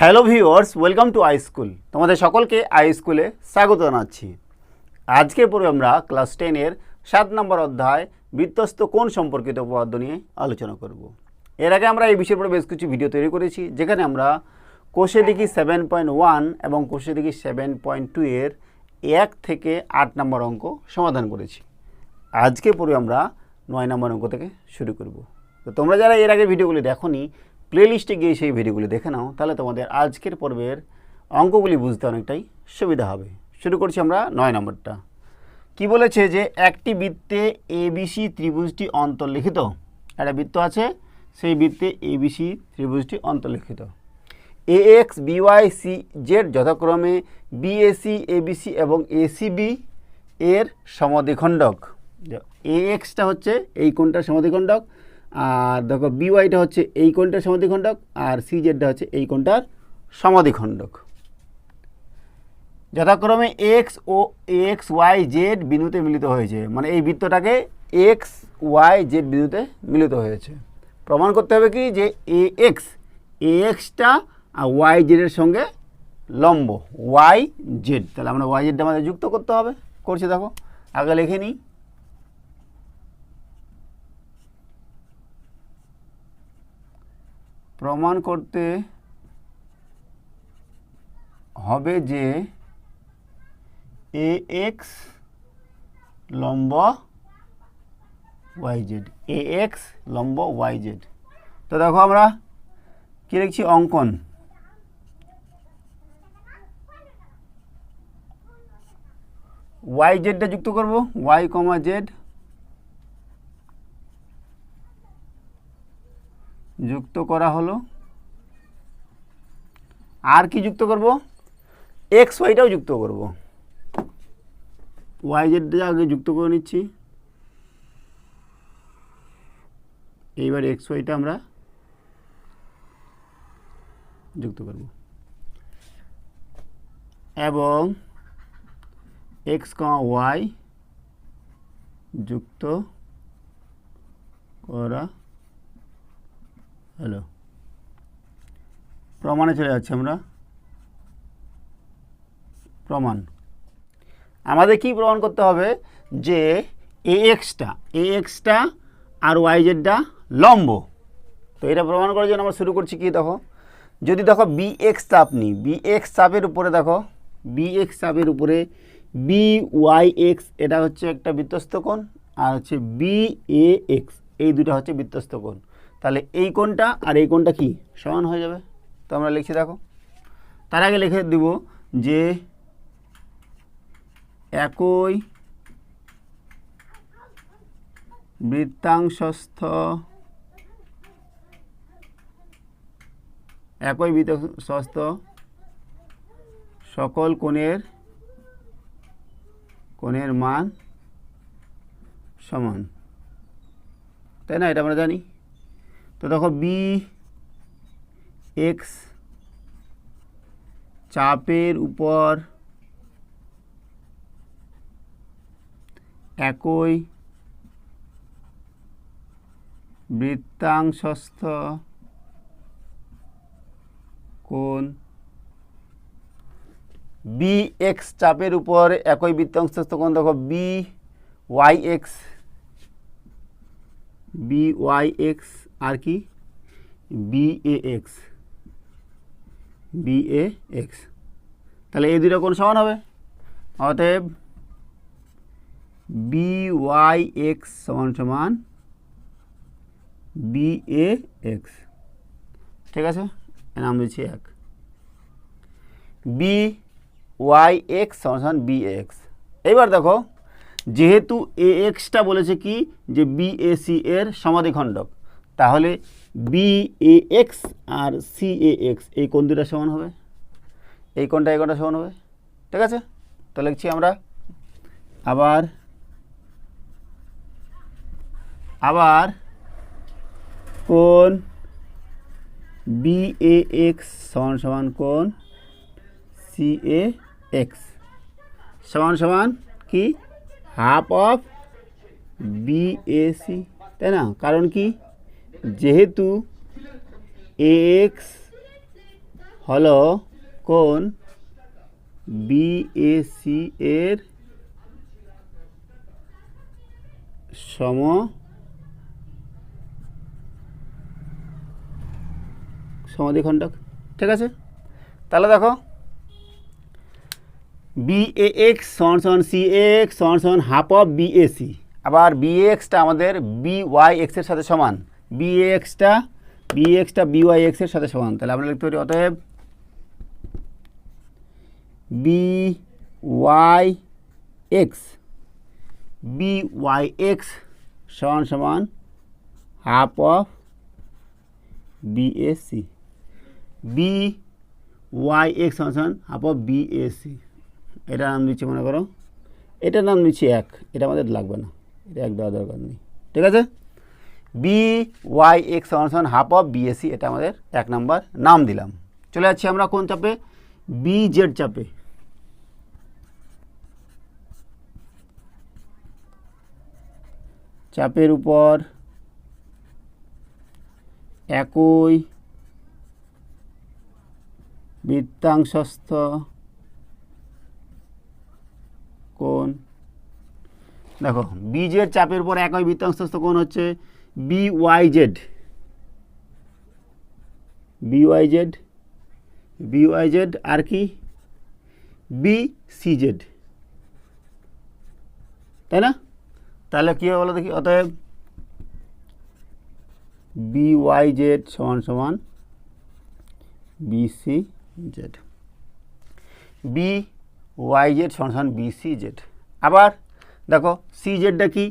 Hello viewers, welcome to I school. তোমাদের সকলকে I স্কুলে স্বাগত জানাচ্ছি। আজকের পরে আমরা ক্লাস টেনের সাত নম্বর অধ্যায় বৃত্তস্ত কোণ সম্পর্কিত উপপাদ্য নিয়ে আলোচনা করব। এর আগে আমরা এই বিষয়ের উপরে বেশ কিছু ভিডিও তৈরি করেছি, যেখানে আমরা কোষে দেখি সেভেন পয়েন্ট ওয়ান এবং কোষে দেখি সেভেন পয়েন্ট টু এর এক থেকে আট নম্বর অঙ্ক সমাধান করেছি। আজকে পরে আমরা নয় নম্বর অঙ্ক থেকে শুরু করব। তো তোমরা যারা এর আগে ভিডিওগুলি দেখোনি প্লেলিস্টে গিয়ে সেই ভিডিওগুলি দেখে নাও, তাহলে তোমাদের আজকের পর্বের অঙ্কগুলি বুঝতে অনেকটাই সুবিধা হবে। শুরু করছি আমরা নয় নম্বরটা। কি বলেছে যে, একটি বৃত্তে এবিসি ত্রিভুজটি অন্তর্লিখিত? একটা বৃত্ত আছে, সেই বৃত্তে এবিসি ত্রিভুজটি অন্তর্লিখিত। A X BY C Z যথাক্রমে বিএসি এবিসি এবং এসিবি এর সমাধিখণ্ডক এ এক্সটা হচ্ছে এই কোণটার সমাধিখণ্ডক আর দেখো বিওয়াইটা হচ্ছে এই কোণটার সমাধিখণ্ডক আর সি জেডটা হচ্ছে এই কোণটার সমাধিখণ্ডক যথাক্রমে এক্স ও এক্স ওয়াই জেড বিন্দুতে মিলিত হয়েছে। মানে এই বৃত্তটাকে এক্স ওয়াই জেড বিন্দুতে মিলিত হয়েছে। প্রমাণ করতে হবে কি? যে এ এক্স এ এক্সটা আর ওয়াই জেডের সঙ্গে লম্ব। ওয়াই জেড তাহলে আমরা ওয়াই জেডটা আমাদের যুক্ত করতে হবে। করছে দেখো। আগে লিখে নিই। প্রমাণ করতে হবে যে এ এক্স লম্ব ওয়াই জেড এ এক্স লম্ব ওয়াই জেড তো দেখো আমরা কী লিখছি? অঙ্কন। ওয়াই জেডটা যুক্ত করব ওয়াই কমা জেড যুক্ত করা হলো। আর কি যুক্ত করব? এক্স ওয়াইটাও যুক্ত করব। ওয়াই জেডটা আগে যুক্ত করে নিচ্ছি। এইবার এক্স ওয়াইটা আমরা যুক্ত করব। এবং এক্স কমা ওয়াই যুক্ত করা হলো প্রমাণে চলে যাচ্ছে আমরা। প্রমাণ। আমাদের কি প্রমাণ করতে হবে? যে এ এক্সটা এ এক্সটা আর ওয়াই জেডটা লম্ব। তো এটা প্রমাণ করার জন্য আমরা শুরু করছি কি দেখো? যদি দেখো বি এক্স চাপ নিই বি এক্স চাপের উপরে দেখো বি এক্স চাপের উপরে বি ওয়াই এক্স এটা হচ্ছে একটা বৃত্তস্ত কোণ আর হচ্ছে বি এ এক্স এই দুটো হচ্ছে বৃত্তস্ত কোণ। তাহলে এই কোণটা আর এই কোণটা কি? সমান হয়ে যাবে। তো আমরা লিখছি দেখো। তার আগে লিখে দিব যে একই বৃত্তাংশস্থ একই বৃত্তাংশস্থ সকল কোণের কোণের মান সমান। তাই না? এটা আমরা জানি। তো দেখো বি এক্স চাপের উপর একই বৃত্তাংশস্থ কোণ বি এক্স চাপের উপর একই বৃত্তাংশস্থ কোণ, দেখো B Y X B Y X আর কি? B A X B A X তাহলে এই দুটো কোণ সমান হবে? অতএব বি ওয়াই এক্স সমান সমান বি এ এক্স ঠিক আছে? নাম দিচ্ছি এক। বি ওয়াই এক্স সমান সমান বি এক্স এইবার দেখো যেহেতু এ এক্সটা বলেছে কি? যে বি এ সি এর সমাধিখণ্ডক। তাহলে বি এ এক্স আর সি এ এক্স এই কোণ দুটা সমান হবে? এই কোণটা এই কোণটা সমান হবে? ঠিক আছে? তো লিখছি আমরা আবার আবার কোণ বি এ এক্স সমান সমান কোণ সি এ এক্স সমান সমান কি? হাফ অফ বিএসি তাই না? কারণ কি? যেহেতু এক্স হলো কোন বিএসি এর সম সমাধিখণ্ডক, ঠিক আছে? তাহলে দেখো বি এ এক্স সমান সমান সি এক্স সমান সমান half of B A C আবার বি এক্সটা আমাদের বি ওয়াই এক্সের সাথে সমান। বি এক্সটা বি এক্সটা বি ওয়াই এক্সের সাথে সমান। তাহলে আমরা লিখতে পারি অতএব B Y X B Y X সমান সমান half of B A C B Y X সমান half of B A C এটার নাম দিচ্ছি, মনে করো। এটার নাম দিচ্ছি এক। এটা আমাদের লাগবে না। এটা এক দেওয়া দরকার নেই। ঠিক আছে? বি ওয়াই এক্স সমান সমান হাফ অফ বিএসসি এটা আমাদের এক নাম্বার নাম দিলাম। চলে যাচ্ছি আমরা কোন চাপে? বি জেড চাপে। চাপের উপর একই বৃত্তাংশস্থ কোণ? দেখো বীজের চাপের পর একই বৃত্তাংশস্থ কোণ হচ্ছে B Y Z B Y Z B Y Z আর কি? বি সি জেড তাই না? তাহলে কী হবে বলো দেখি, অতএব বি ওয়াই জেড সমান সমান B C Z B Y Z সমান বি সি জেড আবার দেখো সি জেডটা কি?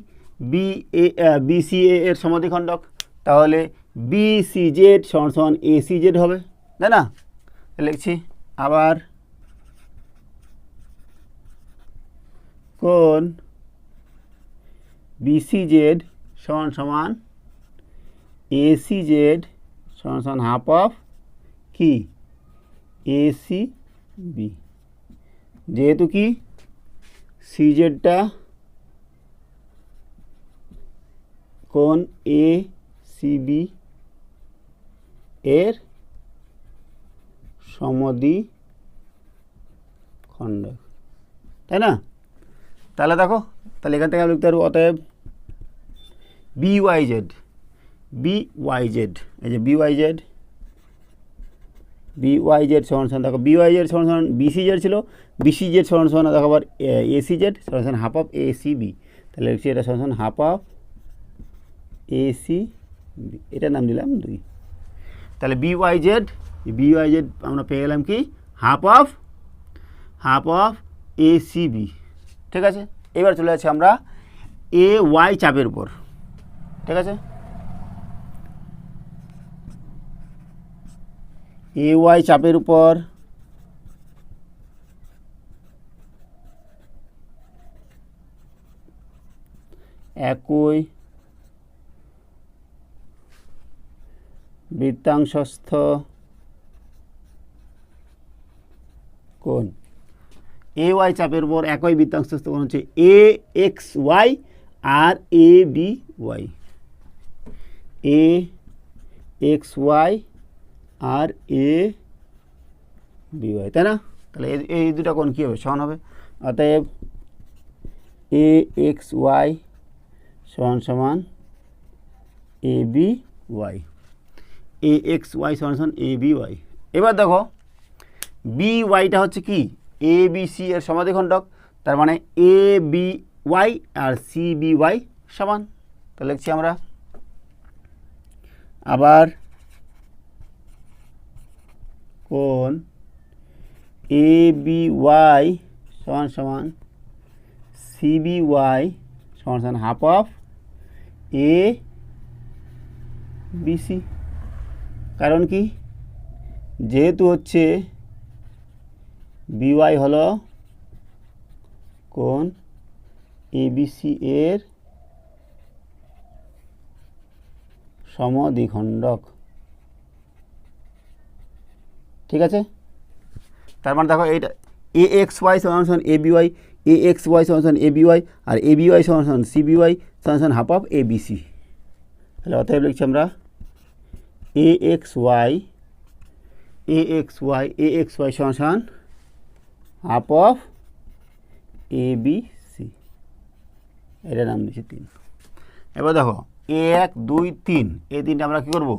B A B C A এর সমাধিখণ্ডক। তাহলে বি সি জেড সমান এ সি জেড হবে। তাই না? লিখছি, আবার কোন বিসি জেড সমান সমান এসি জেড সমান সমান হাফ অফ কি? এসি বি যেহেতু কি? সি জেডটা কোন এ সি বি এর সমদি খণ্ডক। তাই না? তাহলে দেখো, তাহলে এখান থেকে আমি লিখতে পারব, অতএব B Y Z B Y Z এই যে বি ওয়াই জেড সমান সমান দেখো বি ওয়াই জেড সমান সমান বিসি জেড ছিল বিসি জেড সমান সমান দেখো আবার এসি জেড সমান সমান half of A C B তাহলে লিখছি এটা সমান সমান half of A C B এটার নাম দিলাম দুই। তাহলে B Y Z B Y Z আমরা পেয়ে গেলাম কি? Half of half of A C B ঠিক আছে? এবার চলে যাচ্ছি আমরা এ ওয়াই চাপের উপর। ঠিক আছে? এ ওয়াই চাপের উপর। একই। বৃত্তাংশস্থ কোণ। এ ওয়াই চাপের উপর একই বৃত্তাংশস্থ কোণ হচ্ছে A X Y R A B Y A X Y R A B Y, তাই না? তাহলে এই- দুটা কোণ কী হবে? সমান হবে। অতএব এ এক্স ওয়াই সমান সমান A B Y. A X Y সমান সমান এ বি ওয়াই। এবার দেখো, বি ওয়াইটা হচ্ছে কি? এ বি সি এর সমাধিখণ্ডক, তার মানে এ বি ওয়াই আর সি বি ওয়াই সমান। তাহলে লিখছি আমরা। আবার কোন এ বি ওয়াই সমান সমান সি বি ওয়াই সমান সমান half of A B C. কারণ কি? যেহেতু হচ্ছে বিওয়াই হলো কোন এবিসি এর সমদ্বিখণ্ডক। ঠিক আছে? তার মানে দেখো এইটা এ এক্স ওয়াই সমান A B Y A X Y সমান এ বি ওয়াই আর এ বি ওয়াই সমান সি বি ওয়াই সমান half of A B C তাহলে অতএব লিখছি আমরা A X Y A X Y A X Y সমান half of A B C এটার নাম দিচ্ছি তিন। এবার দেখো, এক, দুই, তিন, এই তিনটা আমরা কী করব?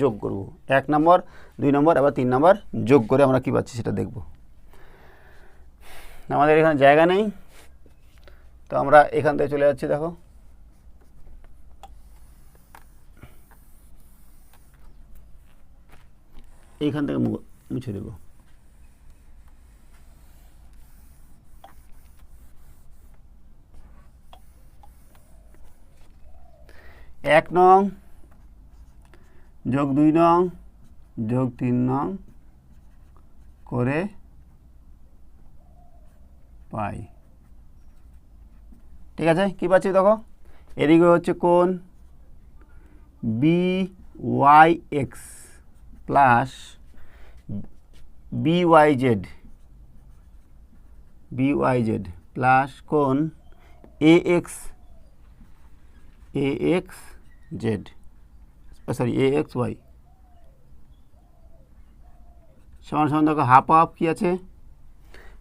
যোগ করব। এক নম্বর, দুই নম্বর, আবার তিন নম্বর যোগ করে আমরা কী পাচ্ছি সেটা দেখব। আমাদের এখানে জায়গা নেই। তো আমরা এখান থেকে চলে যাচ্ছি, দেখো। এইখান থেকে মুছে দেব। এক নং যোগ দুই নং, যোগ তিন নং করে পাই। ঠিক আছে? কী পাচ্ছি দেখো? এদিকে হচ্ছে কোন B Y X plus B Y Z. B Y Z plus কোন A X A X Z. Sorry A X Y সমান সমান দেখো হাফ অফ কী আছে?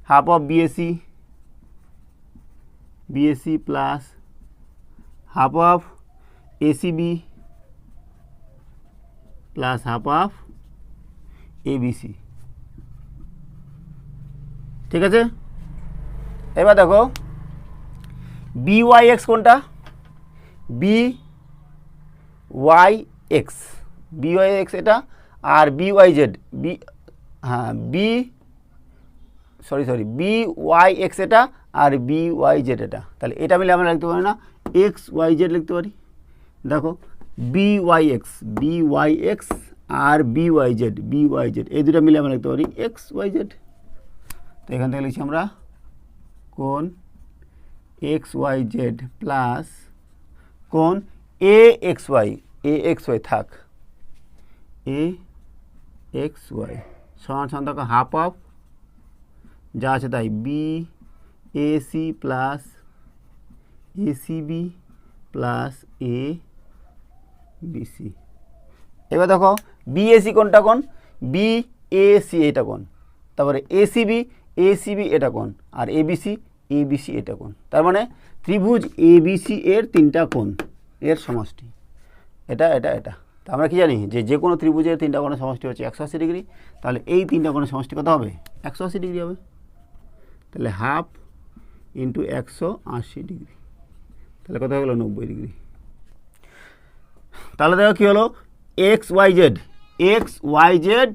Half of BSC BSC plus half of ACB plus half of ABC ঠিক আছে? এবার দেখো বি ওয়াই এক্স কোনটা? B Y X B Y X এটা আর বি ওয়াই জেড বি হ্যাঁ B sorry sorry B Y X এটা আর বি ওয়াই জেড এটা। তাহলে এটা মিলে আমরা লিখতে পারি না এক্স ওয়াই জেড লিখতে পারি। দেখো B Y X B Y X আর B Y Z B Y Z এই দুটো মিলে আমরা লিখতে পারি এক্স ওয়াই জেড তো এখান থেকে লিখছি আমরা কোন এক্স ওয়াই জেড প্লাস কোন A X Y A X Y থাক। এ এক্স ওয়াই সমান সমান দেখো হাফ অফ যা আছে তাই B A C plus A C plus A BC এবার দেখো বিএসি কোনটা কোন? বি এ সি এটা কোন? তারপরে এসিবি এসিবি এটা কোন? আর এবিসি এবিসি এটা কোন? তার মানে ত্রিভুজ এবিসি এর তিনটা কোণ, এর সমষ্টি। এটা এটা এটা। তা আমরা কি জানি? যে যে কোনো ত্রিভুজের তিনটা কোণের সমষ্টি হচ্ছে একশো আশি ডিগ্রি। তাহলে এই তিনটা কোণের সমষ্টি কত হবে? একশো আশি ডিগ্রি হবে। তাহলে হাফ ইন্টু একশো আশি ডিগ্রি। তাহলে কত হয়ে গেলো? নব্বই ডিগ্রি। তাহলে দেখো কী হলো? X Y Z, X Y Z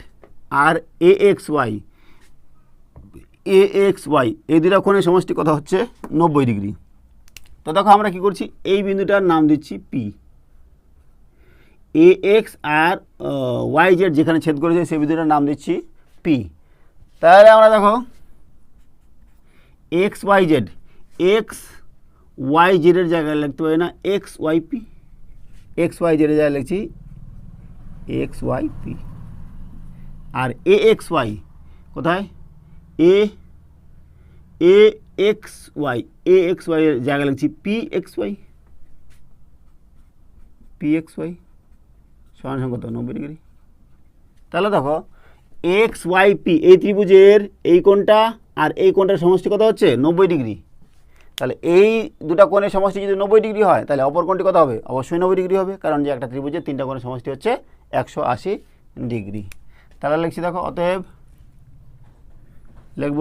R A X Y. A X Y, এই দুটা কোণের সমষ্টি কত হচ্ছে? নব্বই ডিগ্রি। তো দেখো আমরা কি করছি? এই বিন্দুটার নাম দিচ্ছি পি। এ এক্স আর ওয়াই জেড যেখানে ছেদ করেছে, সেই বিন্দুটার নাম দিচ্ছি পি তাহলে আমরা দেখো X Y Z X Y জেডের জায়গায় লিখতে পারি না X Y P X Y জেডের জায়গায় লিখছি এক্স ওয়াই পি আর এ এক্স ওয়াই কোথায়? A A X Y A X Y জায়গায় লিখছি P X Y P X Y সমান সমান কত নব্বই ডিগ্রি। তাহলে দেখো এক্স ওয়াই পি এই ত্রিভুজের এই কোণটা আর এই কোণটার সমষ্টি কত হচ্ছে? নব্বই ডিগ্রি। তাহলে এই দুটো কোণের সমষ্টি যদি নব্বই ডিগ্রি হয়, তাহলে অপর কোণটি কত হবে? অবশ্যই নব্বই ডিগ্রি হবে, কারণ যে একটা ত্রিভুজের তিনটা কোণের সমষ্টি হচ্ছে একশো আশি ডিগ্রি। তাহলে লিখছি দেখো, অতএব লিখব,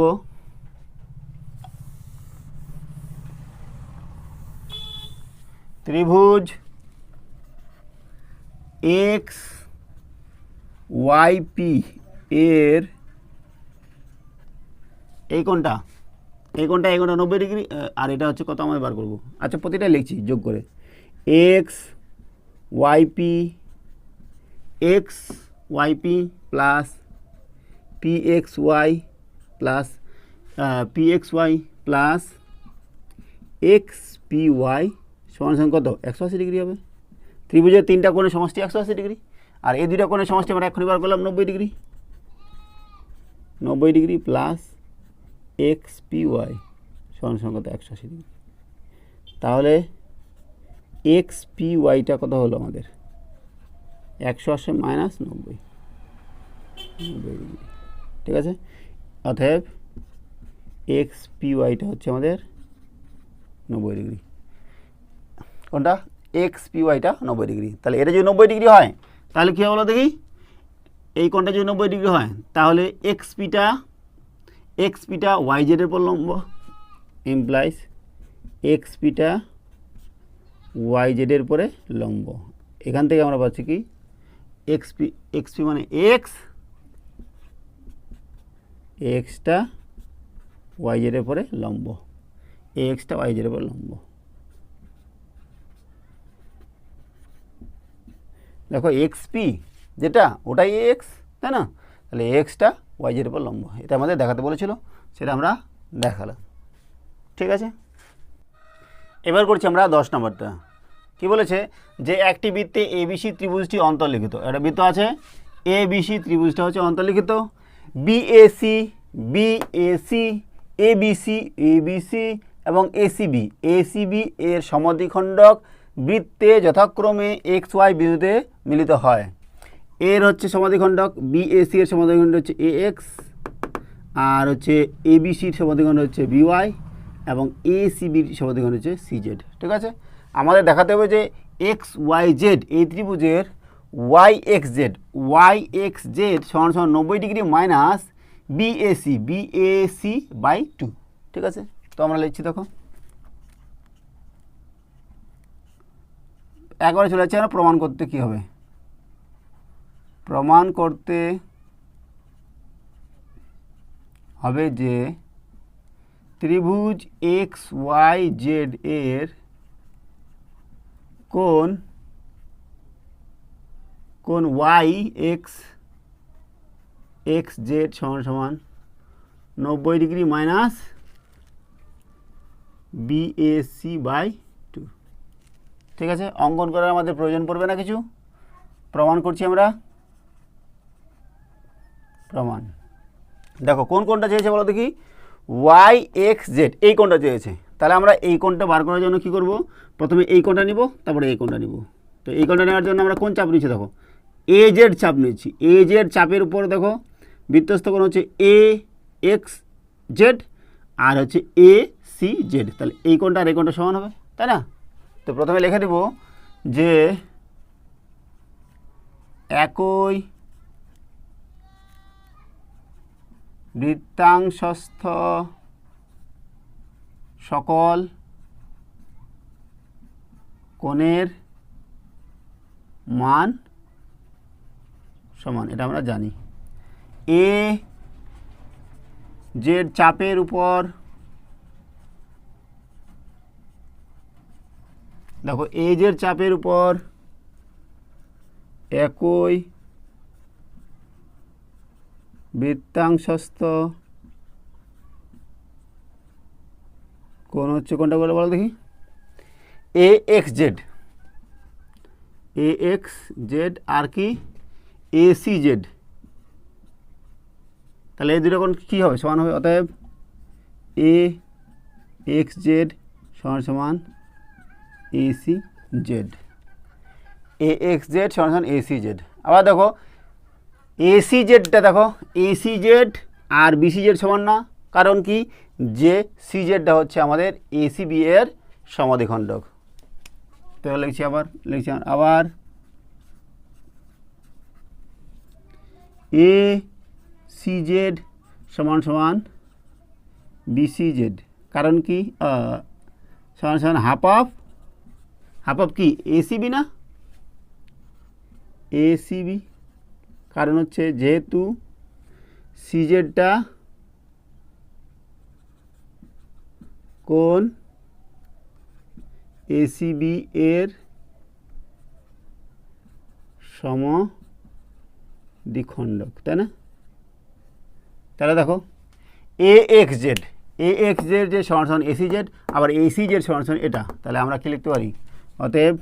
ত্রিভুজ এক্স ওয়াই পি এর এই কোনটা এই কোনটা এই কোনটা নব্বই ডিগ্রি আর এটা হচ্ছে কত আমাদের বার করব? আচ্ছা প্রতিটা লিখছি, যোগ করে। X Y P X Y P plus P X Y plus P X Y plus X P Y সমান সমান কত? একশো আশি ডিগ্রি হবে। ত্রিভুজের তিনটা কোণের সমষ্টি একশো আশি ডিগ্রি, আর এই দুইটা কোণের সমষ্টি আমরা এখনই বার করলাম নব্বই ডিগ্রি। নব্বই degree plus X P Y সমান কত? একশো আশি ডিগ্রি। তাহলে এক্স পি ওয়াইটা কত হলো আমাদের? একশো আশি মাইনাস নব্বই। নব্বই ডিগ্রি। ঠিক আছে? অতএব এক্স পি ওয়াইটা হচ্ছে আমাদের নব্বই ডিগ্রি। কোনটা? এক্স পি ওয়াইটা নব্বই ডিগ্রি। তাহলে এটা যদি নব্বই ডিগ্রি হয়, তাহলে কী হবে বলো দেখি? এই কোণটা যদি নব্বই ডিগ্রি হয়, তাহলে এক্স পিটা এক্স পিটা ওয়াই জেডের উপর লম্ব। ইমপ্লাইজ এক্স পিটা ওয়াই জেডের উপরে লম্ব। এখান থেকে আমরা পাচ্ছি কি? এক্স পি এক্স পি মানে এক্স এক্সটা ওয়াই জেডের উপরে লম্ব। এক্সটা ওয়াই জেডের উপরে লম্ব। দেখো এক্স পি যেটা ওটাই এক্স তাই না? তাহলে এক্সটা ওয়াই জেডের উপর লম্ব। এটা আমাদের দেখাতে বলেছিল, সেটা আমরা দেখালাম। ঠিক আছে? এবার করছি আমরা দশ নম্বরটা। কি বলেছে? যে একটি বৃত্তে এবিসি ত্রিভুজটি অন্তর্লিখিত। একটা বৃত্ত আছে এবিসি ত্রিভুজটা হচ্ছে অন্তর্লিখিত। বিএসি বিএসি এবিসি এবিসি এবং এসিবি এসিবি এর সমাধিখণ্ডক বৃত্তে যথাক্রমে এক্স ওয়াই বিন্দুতে মিলিত হয়। এর হচ্ছে সমাধিখণ্ডক বিএসি এর সমাধিখণ্ড হচ্ছে এ এক্স আর হচ্ছে এবিসির সমাধিখণ্ড হচ্ছে বিওয়াই এবং এসিবির সমাধিখণ্ড হচ্ছে সিজেড ঠিক আছে? আমাদের দেখাতে হবে যে এক্স ওয়াই জেড এই ত্রিভুজের Y X Z Y X Z সমান সমান নব্বই degree minus BAC BAC by two. ঠিক আছে? তো আমরা লিখছি দেখো। একবারে চলে যাচ্ছে আমরা প্রমাণ করতে কি হবে? প্রমাণ করতে হবে যে ত্রিভুজ এক্স ওয়াই জেড এর কোন কোন ওয়াই এক্স এক্স জেড সমান সমান নব্বই degree minus BAC by two ঠিক আছে? অঙ্কন করার আমাদের প্রয়োজন পড়বে না কিছু? প্রমাণ করছি আমরা। প্রমাণ। দেখো, কোন কোনটা চেয়েছে বলো দেখি? ওয়াই এক্স জেড এই কোনটা চেয়েছে? তাহলে আমরা এই কোনটা বার করার জন্য কি করব? প্রথমে এই কোনটা নিব, তারপরে এই কোনটা নিব। তো এই কোনটা নেওয়ার জন্য আমরা কোন চাপ নিচ্ছি দেখো? এ জেড চাপ নিচ্ছি। এ জেড চাপের উপর দেখো বৃত্তস্থ কোণ হচ্ছে এ এক্স জেড আর হচ্ছে এ সি জেড তাহলে এই কোনটা আর এই কোনটা সমান হবে, তাই না? তো প্রথমে লিখে দেব যে একই বৃত্তাংশস্থ সকল কোণের মান সমান, এটা আমরা জানি। এ জেড চাপের উপর, দেখো এ জেড চাপের উপর একই বৃত্তাংশস্থ। কোন হচ্ছে, কোনটা বলে, বলো দেখি। A X Z A X Z আর কি? এ সি জেড তাহলে এই দুটো কোণ কী হবে? সমান হবে অতএব এ এক্স জেড সমান সমান A C Z A X Z সমান সমান এ সি জেড আবার দেখো এসি জেডটা দেখো এসি জেড আর বিসি জেড সমান না। কারণ কি? যে সি জেডটা হচ্ছে আমাদের এসি বি এর সমাধিখণ্ডক। তো লিখছি আবার লিখছি আবার এ সি জেড সমান সমান বিসি জেড কারণ কি? সমান সমান হাফ অফ হাফ অফ কি? এসিবি না? এসিবি কারণ হচ্ছে যেহেতু সিজেডটা কোন? এসিবি এর সম দ্বিখণ্ডক তাই না? তাহলে দেখো A X Z A X Z যে সমান এসি জেড আবার এসি জেড সমান এটা, তাহলে আমরা কি লিখতে পারি? অতএব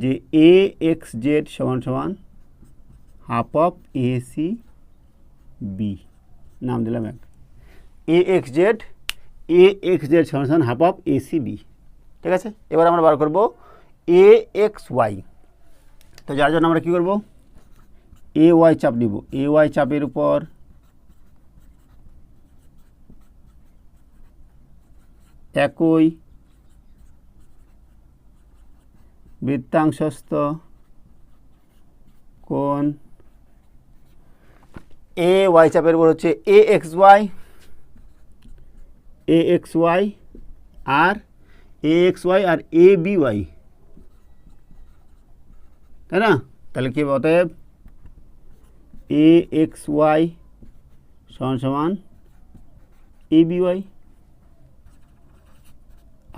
যে এ এক্স জেড সমান সমান half of A C B নাম দিলাম এক। A X Z A X Z সমান half of A C B ঠিক আছে? এবার আমরা বার করব এ এক্স ওয়াই তো যার জন্য আমরা কী করব? এ ওয়াই চাপ নিব এ ওয়াই চাপের উপর একই বৃত্তাংশস্থ কোণ এ ওয়াই চাপের উপর হচ্ছে A X Y A X Y R A X Y আর এ বি ওয়াই তাই না? তাহলে কি অতএব? এ এক্স ওয়াই সমান সমান এ বি ওয়াই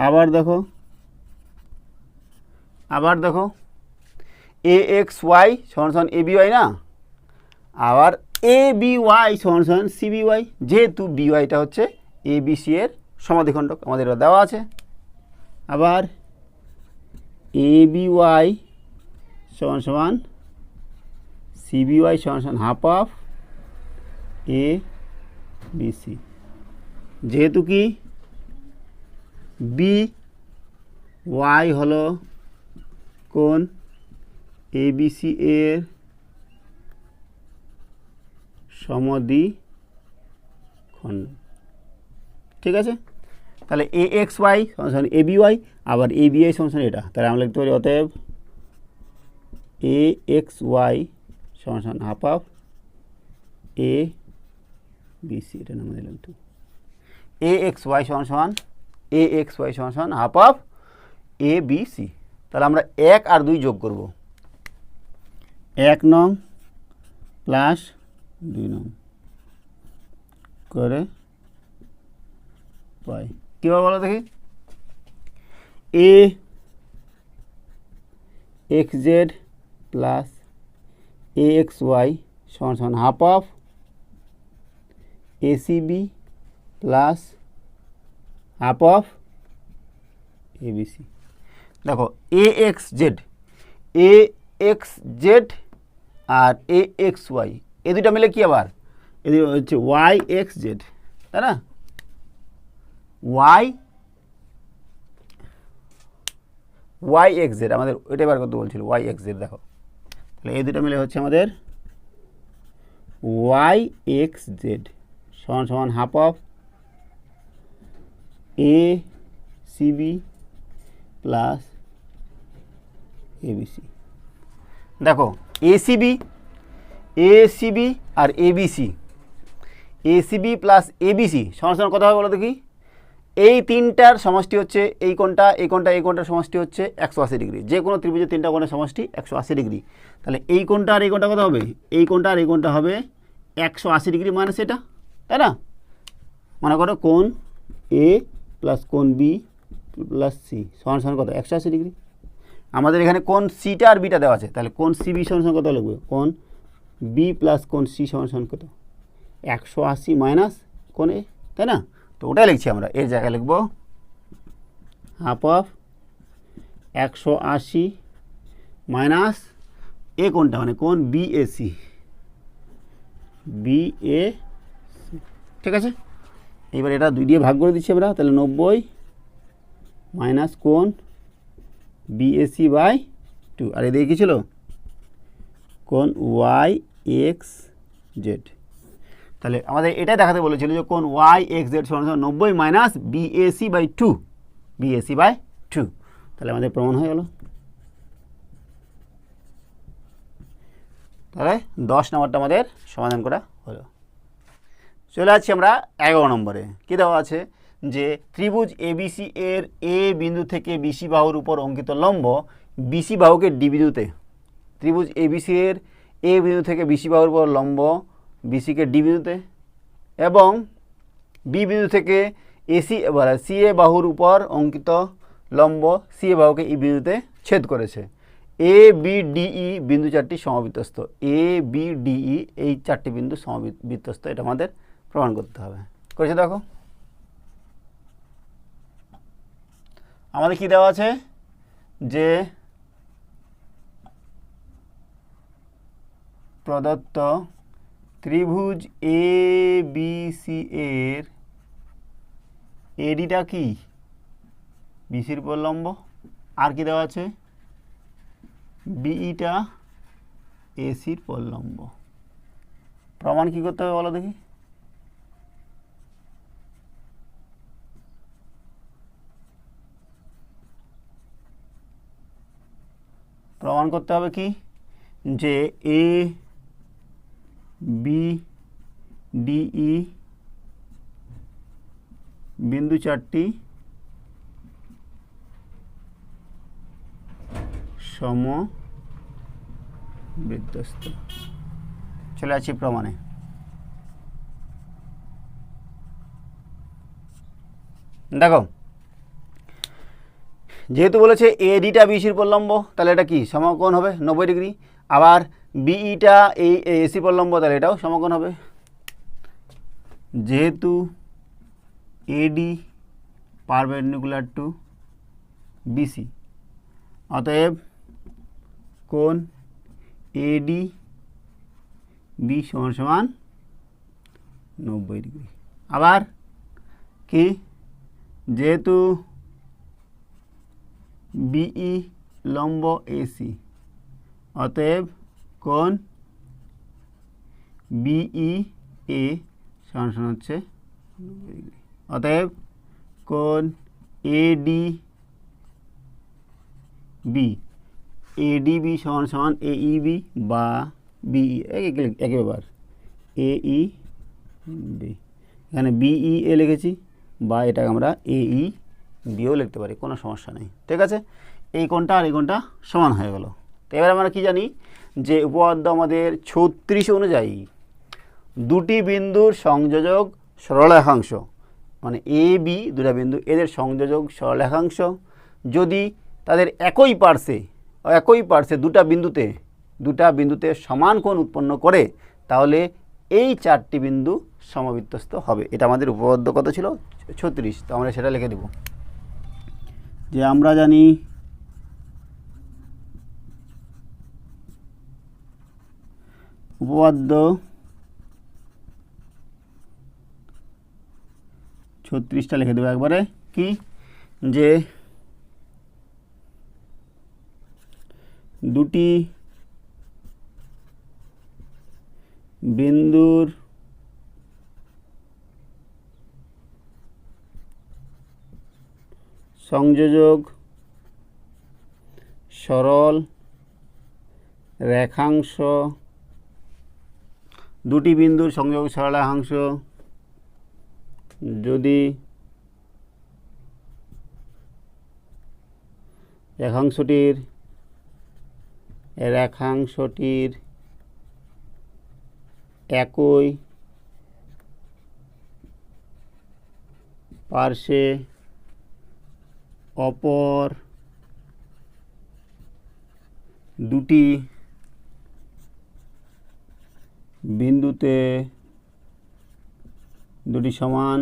আবার দেখো। আবার দেখো। এ এক্স ওয়াই সমান সমান এ বি ওয়াই না? আবার এ বি ওয়াই সমান সমান সি ওয়াই যেহেতু বি ওয়াইটা হচ্ছে এ বি সি এর সমাধিখণ্ডক, আমাদের দেওয়া আছে। আবার এ বি ওয়াই সমান সমান সি বি ওয়াই সমান সমান half of A B C যেহেতু কি? বি ওয়াই হলো কোন? এ বি সি এর সমদ্বি খণ্ড ঠিক আছে? তাহলে এ এক্স ওয়াই সমান এ বি ওয়াই, আবার এ বি আই সমান এটা। তাহলে আমরা লিখতে পারি অতএব এ এক্স ওয়াই সমান half of A B C. এটা নাম দিলাম তো। এ এক্স ওয়াই সমান এ এক্স ওয়াই সমান half of A B C. তাহলে আমরা এক আর দুই যোগ করব। এক নং প্লাস দুই নং। করে পাই। কীভাবে বলো দেখি? A, X Z plus A X Y সমান সমান half of ACB plus half of ABC দেখো, A X Z, A X Z R A X Y এ দুটা মিলে কি আবার? এ হচ্ছে ওয়াই এক্স জেড তাই না? ওয়াই ওয়াই এক্স জেড আমাদের ওইটা বার করতে বলছিল ওয়াই এক্স জেড দেখো। তাহলে এই দুটো মিলে হচ্ছে আমাদের ওয়াই এক্স জেড সমান সমান half of A CB plus ABC দেখো এসিবি এসিবি আর এবিসি এসিবি প্লাস এবিসি সমান কথা হবে বলো দেখি? এই তিনটার সমষ্টি হচ্ছে এই কোণটা এই কোণটা, এই কোণটার সমষ্টি হচ্ছে একশো আশি ডিগ্রি। যে কোনো ত্রিভুজের তিনটা কোণের সমষ্টি একশো আশি ডিগ্রি। তাহলে এই কোণটা আর এই কোণটা কত হবে? এই কোণটা আর এই কোণটা হবে একশো আশি ডিগ্রি মানে সেটা তাই না? মনে করো কোণ এ প্লাস কোণ বি প্লাস সি সমান কত? একশো আশি ডিগ্রি। আমাদের এখানে কোন সিটা আর বিটা দেওয়া আছে। তাহলে কোন সি বি সমান সমান কত লিখবে? কোন বি প্লাস কোন সি সমান কত? একশো আশি মাইনাস কোন এ তাই না? তো ওটাই লিখছি আমরা। এর জায়গায় লিখব হাফ অফ একশো আশি মাইনাস এ কোনটা মানে কোন B A C B A ঠিক আছে? এবার এটা দুই দিয়ে ভাগ করে দিচ্ছি আমরা, তাহলে নব্বই মাইনাস কোন বিএসি বাই টু আর এদিকে কী ছিল? কোন ওয়াই এক্স জেড তাহলে আমাদের এটাই দেখাতে বলেছিল যে কোন ওয়াই এক্স জেড সমান নব্বই minus BAC by two BAC by two তাহলে আমাদের প্রমাণ হয়ে গেল। তাহলে দশ নম্বরটা আমাদের সমাধান করা হলো। চলে যাচ্ছি আমরা এগারো নম্বরে। কী দেওয়া আছে? যে ত্রিভুজ এবিসি এর এ বিন্দু থেকে বিসি বাহুর উপর অঙ্কিত লম্ব বিসি বাহুকে ডি বিন্দুতে। ত্রিভুজ এবিসি এর এ বিন্দু থেকে বিসি বাহুর উপর লম্ব বিসিকে ডি বিন্দুতে এবং বি বিন্দু থেকে এসি সি এ বাহুর উপর অঙ্কিত লম্ব সি এ বাহুকে ই বিন্দুতে ছেদ করেছে। এ বি ডিই বিন্দু চারটি সমবৃত্তস্ত এ বি ডিই এই চারটি বিন্দু সমবৃত্তস্ত এটা আমাদের প্রমাণ করতে হবে। করেছে দেখো। আমাদের কি দেওয়া আছে? যে প্রদত্ত ত্রিভুজ এ বি সি এর এডিটা কি? বিসির উপর লম্ব। আর কি দেওয়া আছে? বিইটা এসির পল্লম্ব প্রমাণ কি করতে হবে বলো দেখি। প্রমাণ করতে হবে কি? যে এ বি ডিই বিন্দু চারটি সম বৃত্তস্ত চলে আসছি প্রমাণে। দেখো, যেহেতু বলেছে এডিটা বিসির পল্লম্ব তাহলে এটা কি? সমকোণ হবে নব্বই ডিগ্রি। আবার বিইটা এই এসি পল্লম্ব তাহলে এটাও সমকোণ হবে। যেহেতু এডি পারপেন্ডিকুলার টু বিসি অতএব কোণ এডি বি সমান সমান নব্বই ডিগ্রি। আবার কি? যেহেতু বিই লম্ব এসি অতএব কোণ বিই এ সমান সমান হচ্ছে অতএব কোণ এডি বি এডিবি সমান সমান এইবি বা বিই একই ব্যাপার এই বি এখানে বিই এ লিখেছি বা এটাকে আমরা এই বিও লিখতে পারি, কোনো সমস্যা নেই। ঠিক আছে? এই কোণটা আর এই কোণটা সমান হয়ে গেল। তো এবার আমরা কি জানি? যে উপপাদ্য আমাদের ছত্রিশ অনুযায়ী, দুটি বিন্দুর সংযোজক সরলরেখাংশ মানে এ বি দুটা বিন্দু, এদের সংযোজক সরলরেখাংশ, যদি তাদের একই পার্শ্বে একই পার্শ্বে দুটা বিন্দুতে দুটা বিন্দুতে সমান কোণ উৎপন্ন করে, তাহলে এই চারটি বিন্দু সমবৃত্তস্ত হবে। এটা আমাদের উপপাদ্য কত ছিল? ছত্রিশ। তো আমরা সেটা লিখে দেব। যে আমরা জানি উপপাদ্য ছত্রিশটা লিখে দেবো একবারে। কি? যে দুটি বিন্দুর সংযোজক সরল রেখাংশ দুটি বিন্দুর সংযোগ সরল রেখাংশ যদি রেখাংশটির রেখাংশটির একই পার্শ্বে অপর দুটি বিন্দুতে দুটি সমান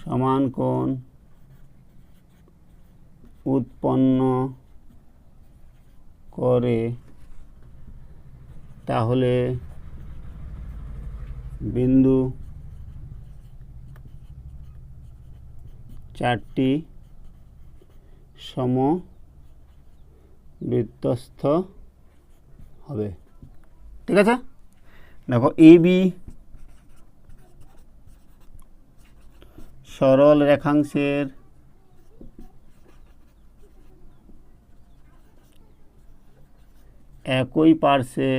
সমান কোণ উৎপন্ন করে তাহলে বিন্দু চারটি সম বৃত্তস্থ হবে। ঠিক আছে? দেখো এ বি সরল রেখাংশের একই পার্শ্বে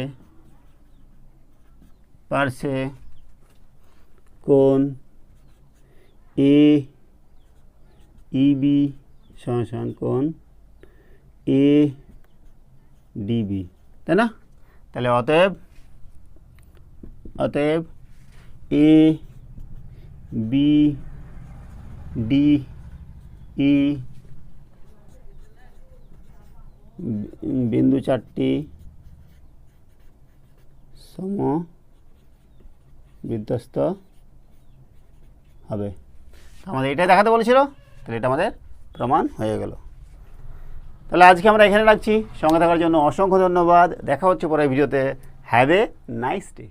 পার্শ্বে কোণ এ ইবি সমান কোণ এ ডিবি তাই না? তাহলে অতএব অতএব এ বি ডি ই বিন্দু চারটি সম বিধ্বস্ত হবে। আমাদের এটাই দেখাতে বলেছিল, তাহলে এটা আমাদের প্রমাণ হয়ে গেল। তাহলে আজকে আমরা এখানে রাখছি। সঙ্গে থাকার জন্য অসংখ্য ধন্যবাদ। দেখা হচ্ছে পরের ভিডিওতে। Have a nice day